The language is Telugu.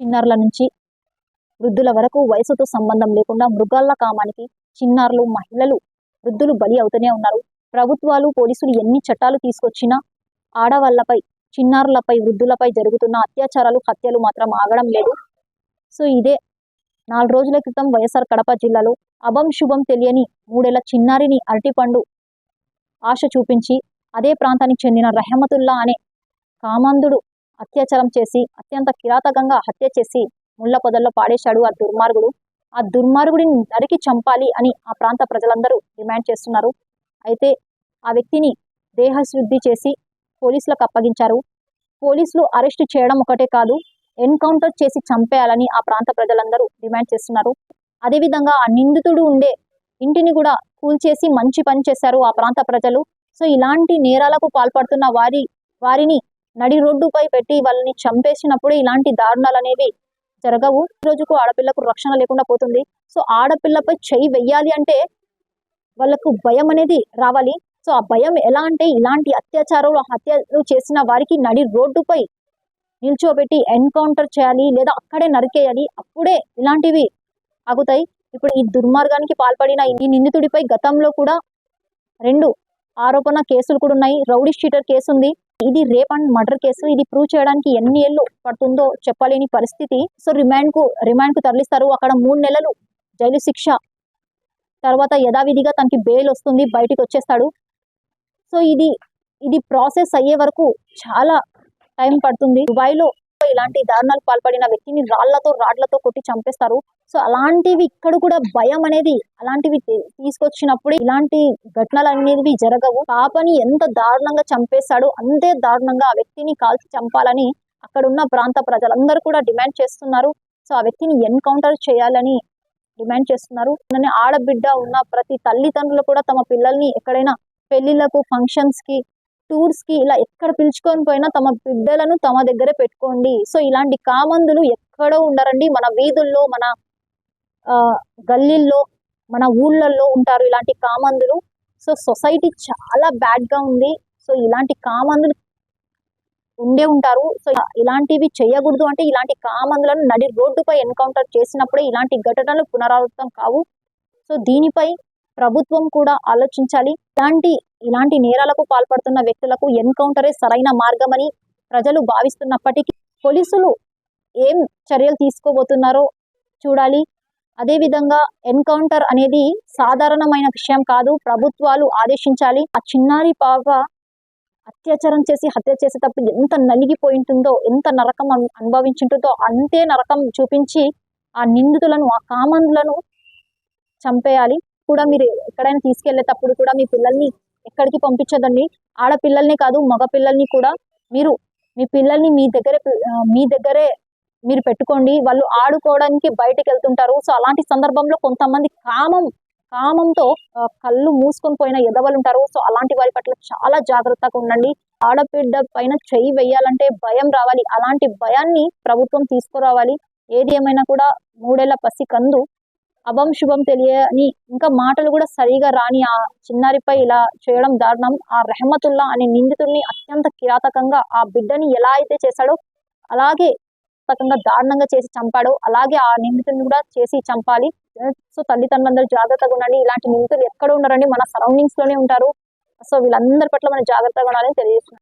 చిన్నారుల నుంచి వృద్ధుల వరకు వయసుతో సంబంధం లేకుండా మృగాల కామానికి చిన్నారులు మహిళలు వృద్ధులు బలి అవుతూనే ఉన్నారు. ప్రభుత్వాలు పోలీసులు ఎన్ని చట్టాలు తీసుకొచ్చినా ఆడవాళ్ళపై చిన్నారులపై వృద్ధులపై జరుగుతున్న అత్యాచారాలు హత్యలు మాత్రం ఆగడం లేదు. సో ఇదే నాలుగు రోజుల క్రితం వైఎస్ఆర్ కడప జిల్లాలో అభం శుభం తెలియని మూడేళ్ళ చిన్నారిని అరటిపండు ఆశ చూపించి అదే ప్రాంతానికి చెందిన రెహమతుల్లా అనే కామందుడు అత్యాచారం చేసి అత్యంత కిరాతకంగా హత్య చేసి ముళ్ళ పొదల్లో పాడేశాడు ఆ దుర్మార్గుడు. ఆ దుర్మార్గుడిని నరికి చంపాలి అని ఆ ప్రాంత ప్రజలందరూ డిమాండ్ చేస్తున్నారు. అయితే ఆ వ్యక్తిని దేహశుద్ధి చేసి పోలీసులకు అప్పగించారు. పోలీసులు అరెస్ట్ చేయడం ఒకటే కాదు ఎన్కౌంటర్ చేసి చంపేయాలని ఆ ప్రాంత ప్రజలందరూ డిమాండ్ చేస్తున్నారు. అదేవిధంగా ఆ నిందితుడు ఉండే ఇంటిని కూడా కూల్చేసి మంచి పని చేశారు ఆ ప్రాంత ప్రజలు. సో ఇలాంటి నేరాలకు పాల్పడుతున్న వారి వారిని నడి రోడ్డుపై పెట్టి వాళ్ళని చంపేసినప్పుడే ఇలాంటి దారుణాలు అనేవి జరగవు. ఈ రోజుకు ఆడపిల్లకు రక్షణ లేకుండా పోతుంది. సో ఆడపిల్లపై చెయ్యి వెయ్యాలి అంటే వాళ్ళకు భయం అనేది రావాలి. సో ఆ భయం ఎలా అంటే ఇలాంటి అత్యాచారాలు హత్యలు చేసిన వారికి నడి రోడ్డుపై నిల్చోబెట్టి ఎన్కౌంటర్ చేయాలి లేదా అక్కడే నరికేయాలి. అప్పుడే ఇలాంటివి ఆగుతాయి. ఇప్పుడు ఈ దుర్మార్గానికి పాల్పడిన ఈ నిందితుడిపై గతంలో కూడా రెండు ఆరోపణ కేసులు కూడా ఉన్నాయి. రౌడీ షీటర్ కేసు ఉంది ఇది రేప్ అండ్ మర్డర్ కేసు ఇది ప్రూవ్ చేయడానికి ఎన్ని ఏళ్ళు పడుతుందో చెప్పలేని పరిస్థితి. సో రిమాండ్కు రిమాండ్కు తరలిస్తారు. అక్కడ మూడు నెలలు జైలు శిక్ష. తర్వాత యథావిధిగా తనకి బెయిల్ వస్తుంది బయటికి వచ్చేస్తాడు. సో ఇది ఇది ప్రాసెస్ అయ్యే వరకు చాలా టైం పడుతుంది. దుబాయ్లో ఇలాంటి దారుణాలకు పాల్పడిన వ్యక్తిని రాళ్ళతో రాడ్లతో కొట్టి చంపేస్తారు. సో అలాంటివి ఇక్కడ కూడా భయం అనేది అలాంటివి తీ- తీసుకొచ్చినప్పుడు ఇలాంటి ఘటనలు అనేవి జరగవు. పాపని ఎంత దారుణంగా చంపేశాడో అంతే దారుణంగా ఆ వ్యక్తిని కాల్చి చంపాలని అక్కడ ఉన్న ప్రాంత ప్రజలందరూ కూడా డిమాండ్ చేస్తున్నారు. సో ఆ వ్యక్తిని ఎన్కౌంటర్ చేయాలని డిమాండ్ చేస్తున్నారు. ఆడబిడ్డ ఉన్న ప్రతి తల్లిదండ్రులు కూడా తమ పిల్లల్ని ఎక్కడైనా పెళ్ళిళ్ళకు ఫంక్షన్స్కి టూర్స్కి ఇలా ఎక్కడ పిలుచుకొని పోయినా తమ బిడ్డలను తమ దగ్గరే పెట్టుకోండి. సో ఇలాంటి కామందులు ఎక్కడో ఉండరండి. మన వీధుల్లో మన గల్లీల్లో మన ఊళ్ళల్లో ఉంటారు ఇలాంటి కామందులు. సో సొసైటీ చాలా బ్యాడ్గా ఉంది. సో ఇలాంటి కామందులు ఉండే ఉంటారు. సో ఇలాంటివి చేయకూడదు అంటే ఇలాంటి కామందులను నడి రోడ్డుపై ఎన్కౌంటర్ చేసినప్పుడే ఇలాంటి ఘటనలు పునరావృతం కావు. సో దీనిపై ప్రభుత్వం కూడా ఆలోచించాలి. ఇలాంటి ఇలాంటి నేరాలకు పాల్పడుతున్న వ్యక్తులకు ఎన్కౌంటరే సరైన మార్గమని ప్రజలు భావిస్తున్నప్పటికీ పోలీసులు ఏం చర్యలు తీసుకోబోతున్నారో చూడాలి. అదేవిధంగా ఎన్కౌంటర్ అనేది సాధారణమైన విషయం కాదు. ప్రభుత్వాలు ఆదేశించాలి. ఆ చిన్నారి పాప అత్యాచారం చేసి హత్య చేసేటప్పుడు ఎంత నలిగిపోయి ఉంటుందో ఎంత నరకం అనుభవించుంటుందో అంతే నరకం చూపించి ఆ నిందితులను ఆ కామన్లను చంపేయాలి. కూడా మీరు ఎక్కడైనా తీసుకెళ్ళేటప్పుడు కూడా మీ పిల్లల్ని ఎక్కడికి పంపించదండి. ఆడపిల్లల్ని కాదు మగ పిల్లల్ని కూడా మీరు మీ పిల్లల్ని మీ దగ్గరే మీ దగ్గరే మీరు పెట్టుకోండి. వాళ్ళు ఆడుకోవడానికి బయటకు వెళ్తుంటారు. సో అలాంటి సందర్భంలో కొంతమంది కామం కామంతో కళ్ళు మూసుకొని పోయిన ఎదవలు ఉంటారు. సో అలాంటి వారి పట్ల చాలా జాగ్రత్తగా ఉండండి. ఆడబిడ్డ పైన చెయ్యి వేయాలంటే భయం రావాలి. అలాంటి భయాన్ని ప్రభుత్వం తీసుకురావాలి. ఏది ఏమైనా కూడా మూడేళ్ళ పసి కందు అభం శుభం తెలియని ఇంకా మాటలు కూడా సరిగా రాని ఆ చిన్నారిపై ఇలా చేయడం దారుణం. ఆ రెహమతుల్లా అనే నిందితుడిని అత్యంత కిరాతకంగా ఆ బిడ్డని ఎలా అయితే చేశాడో అలాగే కిరాతకంగా దారుణంగా చేసి చంపాడో అలాగే ఆ నిందితుడిని కూడా చేసి చంపాలి. సో తల్లిదండ్రులందరూ జాగ్రత్తగా ఉండండి. ఇలాంటి నిందితులు ఎక్కడ ఉండరండి? మన సరౌండింగ్స్లోనే ఉంటారు. సో వీళ్ళందరి పట్ల మనం జాగ్రత్తగా ఉండాలని తెలియజేస్తున్నాం.